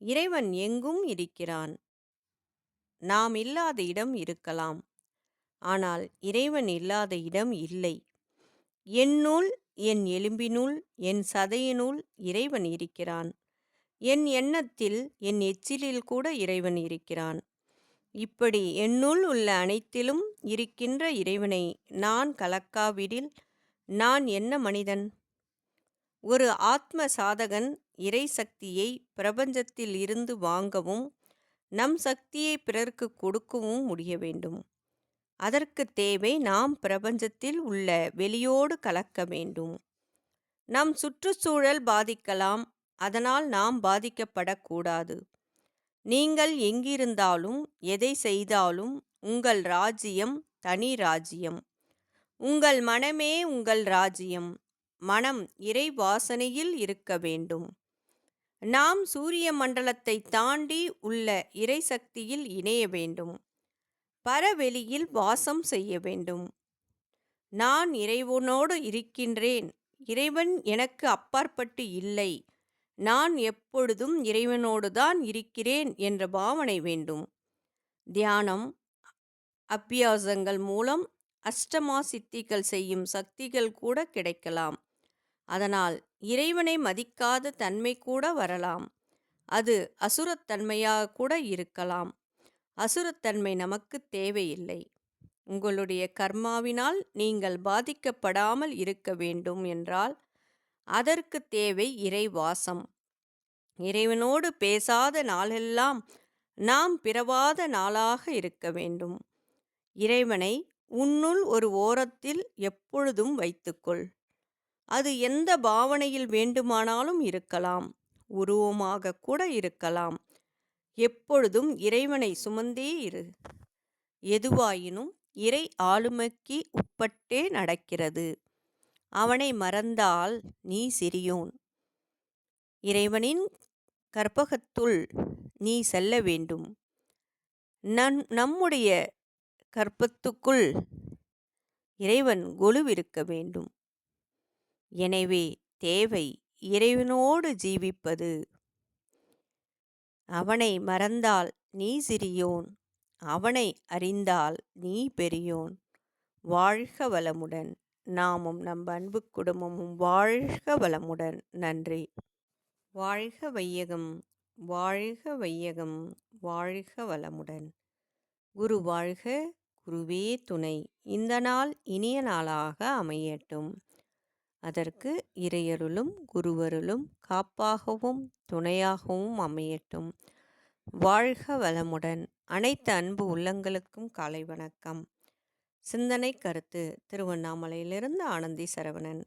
இறைவன் எங்கும் இருக்கிறான். நாம் இல்லாத இடம் இருக்கலாம். ஆனால் இறைவன் இல்லாத இடம் இல்லை. என்னுள் என் எலும்பினுள் என் சதையினுள் இறைவன் இருக்கிறான். என் எண்ணத்தில் என் எச்சிலில் கூட இறைவன் இருக்கிறான். இப்படி என்னுள் உள்ள அனைத்திலும் இருக்கின்ற இறைவனை நான் கலக்காவிடில் நான் என்ன மனிதன்? ஒரு ஆத்ம சாதகன் இறை சக்தியை பிரபஞ்சத்தில் இருந்து வாங்கவும் நம் சக்தியை பிறருக்கு கொடுக்கவும் முடிய வேண்டும். அதற்கு தேவை நாம் பிரபஞ்சத்தில் உள்ள வெளியோடு கலக்க வேண்டும். நம் சுற்றுச்சூழல் பாதிக்கலாம் அதனால் நாம் பாதிக்கப்படக்கூடாது. நீங்கள் எங்கிருந்தாலும் எதை செய்தாலும் உங்கள் ராஜ்யம் தனி ராஜ்யம். உங்கள் மனமே உங்கள் ராஜ்யம். மனம் இறை வாசனையில் இருக்க வேண்டும். நாம் சூரிய மண்டலத்தை தாண்டி உள்ள இறை சக்தியில் இணைய வேண்டும். பரவெளியில் வாசம் செய்ய வேண்டும். நான் இறைவனோடு இருக்கின்றேன். இறைவன் எனக்கு அப்பாற்பட்டு இல்லை. நான் எப்பொழுதும் இறைவனோடு தான் இருக்கிறேன் என்ற பாவனை வேண்டும். தியானம் அபியாசங்கள் மூலம் அஷ்டமா சித்திகள் செய்யும் சக்திகள் கூட கிடைக்கலாம். அதனால் இறைவனை மதிக்காத தன்மை கூட வரலாம். அது அசுரத்தன்மையாக கூட இருக்கலாம். அசுரத்தன்மை நமக்கு தேவையில்லை. உங்களுடைய கர்மாவினால் நீங்கள் பாதிக்கப்படாமல் இருக்க வேண்டும் என்றால் அதற்கு தேவை இறைவாசம். இறைவனோடு பேசாத நாளெல்லாம் நாம் பிறவாத நாளாக இருக்க வேண்டும். இறைவனை உன்னுள் ஒரு ஓரத்தில் எப்பொழுதும் வைத்துக்கொள். அது எந்த பாவனையில் வேண்டுமானாலும் இருக்கலாம் உருவமாக கூட இருக்கலாம். எப்பொழுதும் இறைவனை சுமந்தே இரு. எதுவாயினும் இறை ஆளுமைக்கு உட்பட்டே நடக்கிறது. அவனை மறந்தால் நீ சிறியோன். இறைவனின் கற்பகத்துள் நீ செல்ல வேண்டும். நன் நம்முடைய கற்பத்துக்குள் இறைவன் கொலுவிருக்க வேண்டும். எனவே தேவை இறைவனோடு ஜீவிப்பது. அவனை மறந்தால் நீ சிறியோன் அவனை அறிந்தால் நீ பெரியோன். வாழ்க வளமுடன். நாமும் நம் அன்பு குடும்பமும் வாழ்க வளமுடன். நன்றி. வாழ்க வையகம் வாழ்க வையகம் வாழ்க வளமுடன். குரு வாழ்க குருவே துணை. இந்த நாள் இனிய நாளாக அமையட்டும். அதற்கு இறையருளும் குருவருளும் காப்பாகவும் துணையாகவும் அமையட்டும். வாழ்க வளமுடன். அனைத்து அன்பு உள்ளங்களுக்கும் காலை வணக்கம். சிந்தனை கருத்து திருவண்ணாமலையிலிருந்து ஆனந்தி சரவணன்.